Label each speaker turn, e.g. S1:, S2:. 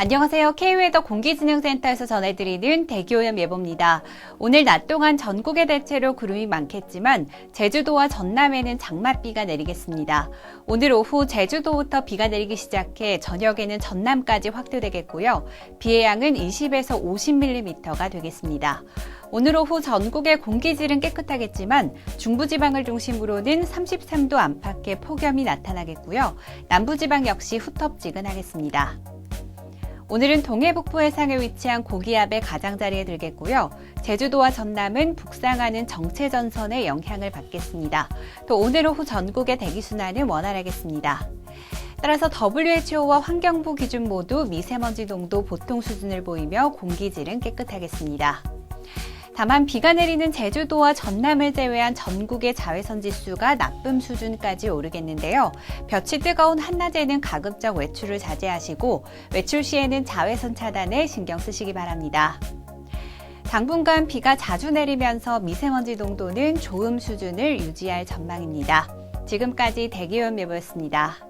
S1: 안녕하세요. K웨더 공기진흥센터에서 전해드리는 대기오염 예보입니다. 오늘 낮 동안 전국의 대체로 구름이 많겠지만 제주도와 전남에는 장맛비가 내리겠습니다. 오늘 오후 제주도부터 비가 내리기 시작해 저녁에는 전남까지 확대되겠고요. 비의 양은 20에서 50mm가 되겠습니다. 오늘 오후 전국의 공기질은 깨끗하겠지만 중부지방을 중심으로는 33도 안팎의 폭염이 나타나겠고요. 남부지방 역시 후텁지근하겠습니다. 오늘은 동해 북부 해상에 위치한 고기압의 가장자리에 들겠고요. 제주도와 전남은 북상하는 정체전선의 영향을 받겠습니다. 또 오늘 오후 전국의 대기순환은 원활하겠습니다. 따라서 WHO와 환경부 기준 모두 미세먼지 농도 보통 수준을 보이며 공기질은 깨끗하겠습니다. 다만 비가 내리는 제주도와 전남을 제외한 전국의 자외선 지수가 나쁨 수준까지 오르겠는데요. 볕이 뜨거운 한낮에는 가급적 외출을 자제하시고 외출 시에는 자외선 차단에 신경 쓰시기 바랍니다. 당분간 비가 자주 내리면서 미세먼지 농도는 좋음 수준을 유지할 전망입니다. 지금까지 대기오염 예보였습니다.